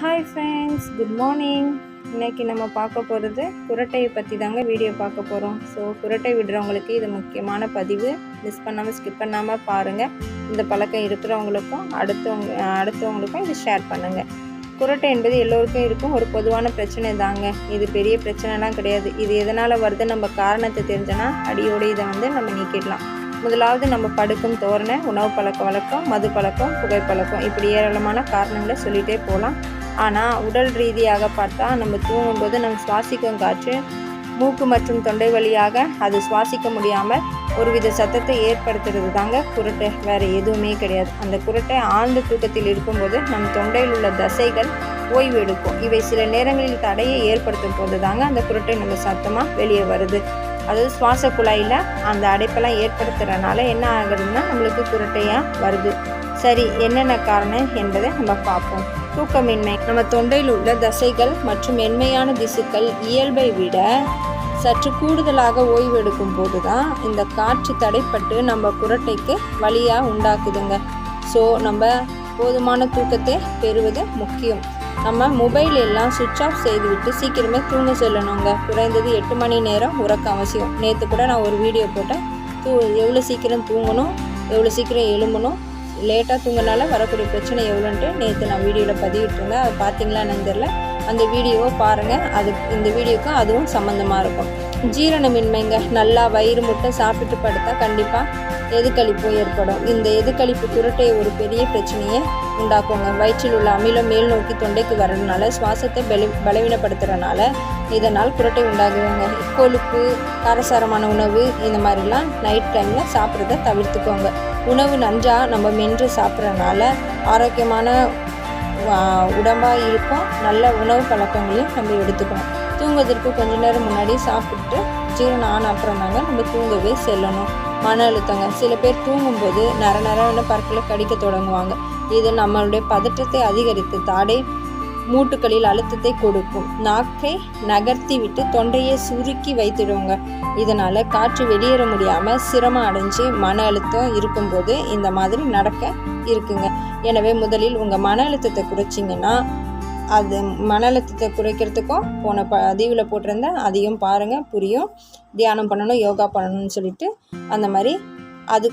Hi friends good morning இன்னைக்கு நம்ம பார்க்க போகிறது குரட்டையை பற்றி தாங்க வீடியோ பார்க்க போகிறோம் ஸோ குரட்டை விடுறவங்களுக்கு இது முக்கியமான பதிவு. மிஸ் பண்ணாமல் ஸ்கிப் பண்ணாமல் பாருங்கள் இந்த பழக்கம் இருக்கிறவங்களுக்கும் அடுத்தவங்க அடுத்தவங்களுக்கும் இது ஷேர் பண்ணுங்கள் குரட்டை என்பது எல்லோருக்கும் இருக்கும். ஒரு பொதுவான பிரச்சனை தாங்க. இது பெரிய பிரச்சனைலாம் கிடையாது. இது எதனால் வருது? நம்ம காரணத்தை தெரிஞ்சோன்னா அடியோடு இதை வந்து நம்ம நீக்கிடலாம். முதலாவது நம்ம படுக்கும் தோரணை உணவு பழக்க வழக்கம் மது பழக்கம் புகைப்பழக்கம் இப்படி ஏராளமான காரணங்களை சொல்லிகிட்டே போகலாம். ஆனால் உடல் ரீதியாக பார்த்தா நம்ம தூங்கும்போது நம்ம சுவாசிக்கும் காற்று மூக்கு மற்றும் தொண்டை வழியாக அது சுவாசிக்க முடியாமல் ஒருவித சத்தத்தை ஏற்படுத்துறது தாங்க குரட்டை. வேறு எதுவுமே கிடையாது. அந்த குரட்டை ஆழ்ந்த தூக்கத்தில் இருக்கும்போது நம் தொண்டையில் உள்ள தசைகள் ஓய்வு எடுக்கும். இவை சில நேரங்களில் தடையை ஏற்படுத்தும் போது தாங்க அந்த குரட்டை நம்ம சத்தமாக வெளியே வருது. அதாவது சுவாச குழாயில் அந்த அடைப்பெல்லாம் ஏற்படுத்துறதுனால என்ன ஆகுதுன்னா நம்மளுக்கு குரட்டையாக வருது. சரி என்னென்ன காரணம் என்பதை நம்ம பார்ப்போம். தூக்கமின்மை. நம்ம தொண்டையில் உள்ள தசைகள் மற்றும் மென்மையான திசுக்கள் இயல்பை விட சற்று கூடுதலாக ஓய்வெடுக்கும் போது தான் இந்த காற்று தடைப்பட்டு நம்ம குரட்டைக்கு வழியாக உண்டாக்குதுங்க. ஸோ நம்ம போதுமான தூக்கத்தை பெறுவது முக்கியம். நம்ம மொபைல் எல்லாம் சுவிட்ச் ஆஃப் செய்துவிட்டு சீக்கிரமே தூங்க செல்லணுங்க. குறைந்தது எட்டு மணி நேரம் உறக்க அவசியம். நேற்று கூட நான் ஒரு வீடியோ போட்டேன். தூ எவ்வளோ சீக்கிரம் தூங்கணும்? எவ்வளோ சீக்கிரம் எழும்பணும்? லேட்டாக தூங்கினால வரக்கூடிய பிரச்சனை எவ்வளோன்ட்டு நேற்று நான் வீடியோவில் பதிவிட்டிருந்தேன். அதை பார்த்தீங்களான்னு தெரில அந்த வீடியோவை பாருங்கள் அது இந்த வீடியோக்கும் அதுவும் சம்மந்தமாக இருக்கும். ஜீரணமின்மைங்க. நல்லா வயிறு முட்டை சாப்பிட்டு படுத்தா கண்டிப்பாக எதுக்களிப்பு ஏற்படும். இந்த எதுக்களிப்பு குரட்டை ஒரு பெரிய பிரச்சனையை உண்டாக்குங்க. வயிற்றில் உள்ள அமிலம் மேல் நோக்கி தொண்டைக்கு வர்றதுனால சுவாசத்தை பலி பலவீனப்படுத்துறதுனால இதனால் குரட்டை உண்டாகுதுங்க. கொழுப்பு காரசாரமான உணவு இந்த மாதிரிலாம் நைட் டைமில் சாப்பிட்றத தவிர்த்துக்கோங்க. உணவு நன்றாக நம்ம மென்று சாப்பிட்றனால ஆரோக்கியமான உடம்பாக இருக்கும். நல்ல உணவு பழக்கங்களையும் நம்ம எடுத்துக்கணும். தூங்குவதற்கு கொஞ்ச நேரம் முன்னாடி சாப்பிட்டு ஜீரணம் ஆன அப்புறம் தாங்க நம்ம தூங்கவே செல்லணும். மன அழுத்தங்க. சில பேர் தூங்கும்போது நர நரன்னு பற்களை கடிக்க தொடங்குவாங்க. இது நம்மளுடைய பதற்றத்தை அதிகரித்து தாடை மூட்டுகளில் அழுத்தத்தை கொடுக்கும். நாக்கை நகர்த்தி விட்டு தொண்டையை சுருக்கி வைத்துடுவோங்க இதனால் காற்று வெளியேற முடியாமல் சிரமம் அடைஞ்சு மன அழுத்தம் இருக்கும்போது இந்த மாதிரி நடக்க இருக்குங்க. எனவே முதலில் உங்கள் மன அழுத்தத்தை குறைச்சிங்கன்னா அது மன அழுத்தத்தை குறைக்கிறதுக்கும் போன பதிவில் போட்டிருந்தேன் அதையும் பாருங்கள் புரியும். தியானம் பண்ணணும் யோகா பண்ணணும்னு சொல்லிட்டு அந்த மாதிரி அது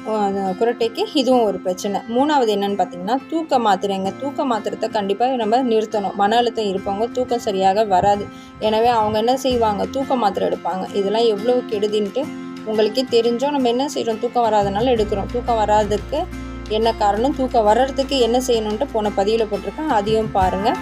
குரட்டைக்கு இதுவும் ஒரு பிரச்சனை. மூணாவது என்னென்னு பார்த்தீங்கன்னா தூக்க மாத்திரைங்க. தூக்க மாத்திரத்தை கண்டிப்பாக நம்ம நிறுத்தணும். மன அழுத்தம் இருப்பவங்க தூக்கம் சரியாக வராது. எனவே அவங்க என்ன செய்வாங்க? தூக்க மாத்திரை எடுப்பாங்க. இதெல்லாம் எவ்வளோ கெடுதின்ட்டு உங்களுக்கே தெரிஞ்சோம் நம்ம என்ன செய்கிறோம் தூக்கம் வராதனால எடுக்கிறோம். தூக்கம் வராததுக்கு என்ன காரணம்? தூக்கம் வர்றதுக்கு என்ன செய்யணுன்ட்டு போன பதிவில் போட்டிருக்கேன். அதையும் பாருங்கள்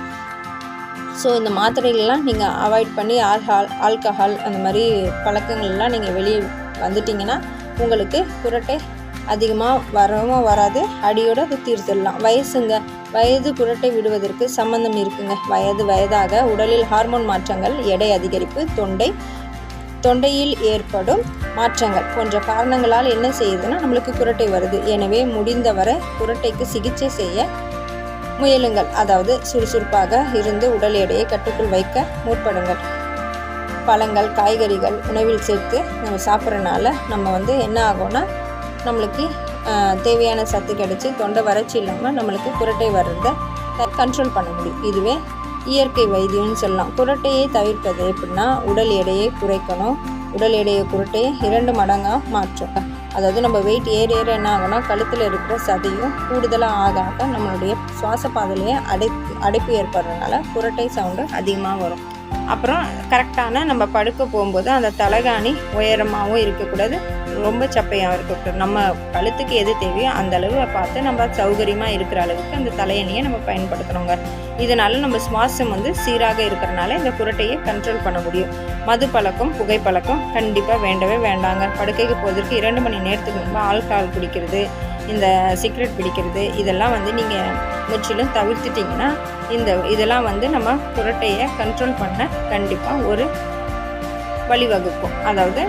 ஸோ இந்த மாத்திரைகள்லாம் நீங்கள் அவாய்ட் பண்ணி ஆல்ஹால் ஆல்கஹால் அந்த மாதிரி பழக்கங்கள்லாம் நீங்கள் வெளியே வந்துட்டிங்கன்னா உங்களுக்கு குரட்டை அதிகமாக வரவும் வராது. அடியோடு அது தீர்த்துடலாம் வயசுங்க. வயது குரட்டை விடுவதற்கு சம்பந்தம் இருக்குங்க. வயது வயதாக உடலில் ஹார்மோன் மாற்றங்கள் எடை அதிகரிப்பு தொண்டை தொண்டையில் ஏற்படும் மாற்றங்கள் போன்ற காரணங்களால் என்ன செய்யுதுன்னா நம்மளுக்கு குரட்டை வருது. எனவே முடிந்தவரை குரட்டைக்கு சிகிச்சை செய்ய முயலுங்கள். அதாவது சுறுசுறுப்பாக இருந்து உடல் எடையை கட்டுக்குள் வைக்க முற்படுங்கள். பழங்கள் காய்கறிகள் உணவில் சேர்த்து நம்ம சாப்பிட்றனால நம்ம வந்து என்ன ஆகும்னா நம்மளுக்கு தேவையான சத்து கிடச்சி தொண்டை வறட்சி இல்லாமல் நம்மளுக்கு குரட்டை வர்றதை கண்ட்ரோல் பண்ண முடியும். இதுவே இயற்கை வைத்தியம்னு சொல்லலாம். குரட்டையை தவிர்ப்பது எப்படின்னா உடல் எடையை குறைக்கணும். உடல் எடையை குரட்டையை இரண்டு மடங்காக மாற்றும் அதாவது நம்ம வெயிட் ஏற ஏற என்ன ஆகும்னா கழுத்தில் இருக்கிற சதையும் கூடுதலாக ஆக ஆக நம்மளுடைய சுவாச பாதையிலேயே அடைப்பு அடைப்பு ஏற்படுறதுனால குரட்டை சவுண்டு அதிகமாக வரும். அப்புறம் கரெக்டான நம்ம படுக்க போகும்போது அந்த தலைகாணி உயரமாகவும் இருக்கக்கூடாது ரொம்ப சப்பையாகவும் இருக்கக்கூடாது நம்ம கழுத்துக்கு எது தேவையோ அந்த அளவு பார்த்து நம்ம சௌகரியமாக இருக்கிற அளவுக்கு அந்த தலையணியை நம்ம பயன்படுத்துகிறோங்க இதனால் நம்ம சுவாசம் வந்து சீராக இருக்கிறனால இந்த குரட்டையை கண்ட்ரோல் பண்ண முடியும். மது பழக்கம் புகைப்பழக்கம் கண்டிப்பாக வேண்டவே வேண்டாங்க. படுக்கைக்கு போவதற்கு இரண்டு மணி நேரத்துக்கு முன்பு ஆல்கஹால் குடிக்கிறது இந்த சிகரெட் பிடிக்கிறது இதெல்லாம் வந்து நீங்கள் முற்றிலும் தவிர்த்துட்டிங்கன்னா இந்த இதெல்லாம் வந்து நம்ம குரட்டையை கண்ட்ரோல் பண்ண கண்டிப்பாக ஒரு வழிவகுக்கும். அதாவது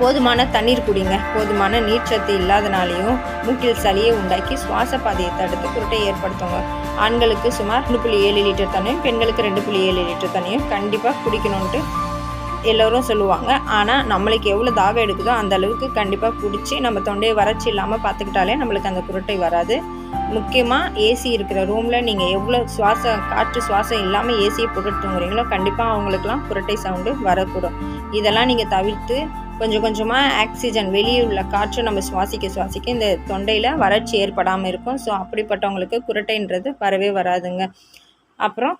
போதுமான தண்ணீர் குடிங்க. போதுமான நீர்ச்சத்து இல்லாதனாலையும் மூக்கில் சளியை உண்டாக்கி சுவாச பாதையை தடுத்து குருட்டை ஏற்படுத்துவாங்க ஆண்களுக்கு சுமார் ரெண்டு புள்ளி ஏழு லிட்டர் தண்ணியும் பெண்களுக்கு ரெண்டு புள்ளி ஏழு லிட்டர் தண்ணியும் கண்டிப்பாக குடிக்கணுன்ட்டு எல்லோரும் சொல்லுவாங்க. ஆனால் நம்மளுக்கு எவ்வளோ தாகம் எடுக்குதோ அந்த அளவுக்கு கண்டிப்பாக குடித்து நம்ம தொண்டையை வறட்சி இல்லாமல் பார்த்துக்கிட்டாலே நம்மளுக்கு அந்த குருட்டை வராது. முக்கியமாக ஏசி இருக்கிற ரூமில் நீங்கள் எவ்வளோ சுவாசம் காற்று சுவாசம் இல்லாமல் ஏசியை புரட்டு தூங்குறீங்களோ கண்டிப்பாக அவங்களுக்குலாம் குரட்டை சவுண்டு வரக்கூடும். இதெல்லாம் நீங்கள் தவிர்த்து கொஞ்சம் கொஞ்சமாக ஆக்சிஜன் வெளியே உள்ள காற்று நம்ம சுவாசிக்க சுவாசிக்க இந்த தொண்டையில் வறட்சி ஏற்படாமல் இருக்கும். ஸோ அப்படிப்பட்டவங்களுக்கு குரட்டைன்றது வரவே வராதுங்க. அப்புறம்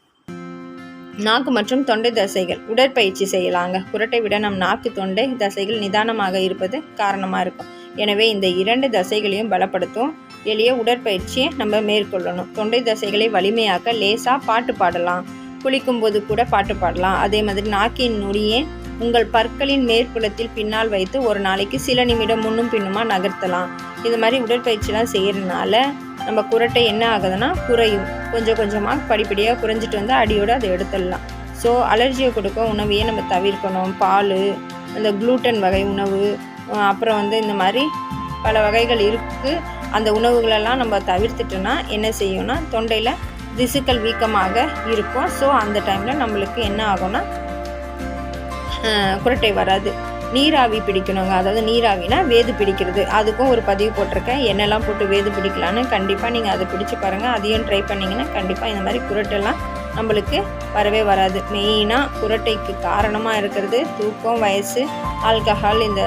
நாக்கு மற்றும் தொண்டை தசைகள். உடற்பயிற்சி செய்யலாங்க. குரட்டை விட நம் நாக்கு தொண்டை தசைகள் நிதானமாக இருப்பது காரணமாக இருக்கும். எனவே இந்த இரண்டு தசைகளையும் பலப்படுத்தும். எளிய உடற்பயிற்சியை நம்ம மேற்கொள்ளணும். தொண்டை தசைகளை வலிமையாக்க லேசாக பாட்டு பாடலாம். குளிக்கும்போது கூட பாட்டு பாடலாம். அதே மாதிரி நாக்கின் நொடியே உங்கள் பற்களின் மேற்புலத்தில் பின்னால் வைத்து ஒரு நாளைக்கு சில நிமிடம் முன்னும் பின்னுமா நகர்த்தலாம். இது மாதிரி உடற்பயிற்சிலாம் செய்கிறதுனால நம்ம குரட்டை என்ன ஆகுதுன்னா குறையும். கொஞ்சம் கொஞ்சமாக படிப்படியாக குறைஞ்சிட்டு வந்து அடியோடு அதை எடுத்துடலாம். ஸோ அலர்ஜியை கொடுக்க உணவையே நம்ம தவிர்க்கணும். பால் அந்த குளூட்டன் வகை உணவு அப்புறம் வந்து இந்த மாதிரி பல வகைகள் இருக்குது அந்த உணவுகளெல்லாம் நம்ம தவிர்த்துட்டோன்னா என்ன செய்யும்னா தொண்டையில் திசுக்கள் வீக்கமாக இருக்கும். ஸோ அந்த டைமில் நம்மளுக்கு என்ன ஆகும்னா குரட்டை வராது. நீராவி பிடிக்கணுங்க. அதாவது நீராவினா வேது பிடிக்கிறது. அதுக்கும் ஒரு பதிவு போட்டிருக்கேன். என்னெல்லாம் போட்டு வேது பிடிக்கலான்னு கண்டிப்பாக நீங்கள் அதை பிடிச்சி பாருங்கள் அதையும் ட்ரை பண்ணிங்கன்னா கண்டிப்பாக இந்த மாதிரி குரட்டெல்லாம் நம்மளுக்கு வரவே வராது. மெயினாக குரட்டைக்கு காரணமாக இருக்கிறது தூக்கம் வயசு ஆல்கஹால் இந்த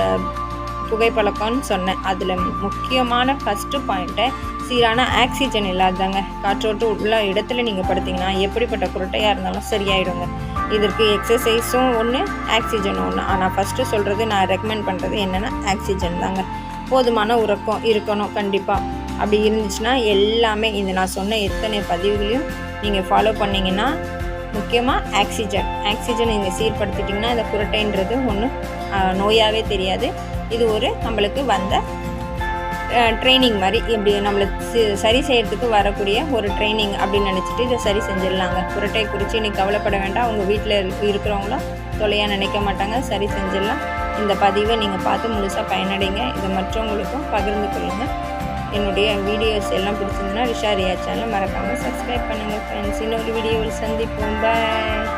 புகைப்பழக்கம்னு சொன்னேன். அதில் முக்கியமான ஃபஸ்ட்டு பாயிண்ட்டை சீரான ஆக்சிஜன் இல்லாதாங்க காற்றோட்டு உள்ள இடத்துல நீங்கள் படுத்திங்கன்னா எப்படிப்பட்ட குரட்டையாக இருந்தாலும் சரியாயிடுங்க. இதற்கு எக்ஸசைஸும் ஒன்று ஆக்சிஜனும் ஒன்று ஆனால் ஃபஸ்ட்டு சொல்கிறது நான் ரெக்கமெண்ட் பண்ணுறது என்னென்னா ஆக்சிஜன் தாங்க. போதுமான உறக்கம் இருக்கணும் கண்டிப்பாக அப்படி இருந்துச்சுன்னா எல்லாமே இந்த நான் சொன்ன எத்தனை பதிவுகளையும் நீங்கள் ஃபாலோ பண்ணிங்கன்னா முக்கியமாக ஆக்சிஜன் ஆக்சிஜன் நீங்கள் சீர்படுத்திட்டிங்கன்னா இந்த குரட்டைன்றது ஒன்று நோயாகவே தெரியாது. இது ஒரு நம்மளுக்கு வந்த ட்ரைனிங் மாதிரி. இப்படி நம்மளை சரி செய்கிறதுக்கு வரக்கூடிய ஒரு ட்ரைனிங் அப்படின்னு நினச்சிட்டு இதை சரி செஞ்சிடலாங்க. புரட்டை குறித்து இன்றைக்கி கவலைப்பட வேண்டாம். உங்கள் வீட்டில் இருக்கிறவங்களும் தொலையாக நினைக்க மாட்டாங்க. சரி செஞ்சிடலாம். இந்த பதிவை நீங்கள் பார்த்து முழுசாக பயனடைங்க. இதை மற்றவங்களுக்கும் பகிர்ந்து கொள்ளுங்கள் என்னுடைய வீடியோஸ் எல்லாம் பிடிச்சிருந்ததுன்னா ரிஷாரியா சேனல் மறக்காமல் சப்ஸ்கிரைப் பண்ணுங்கள் ஃப்ரெண்ட்ஸ் இன்னொரு வீடியோவில் சந்திப்போம். பாய்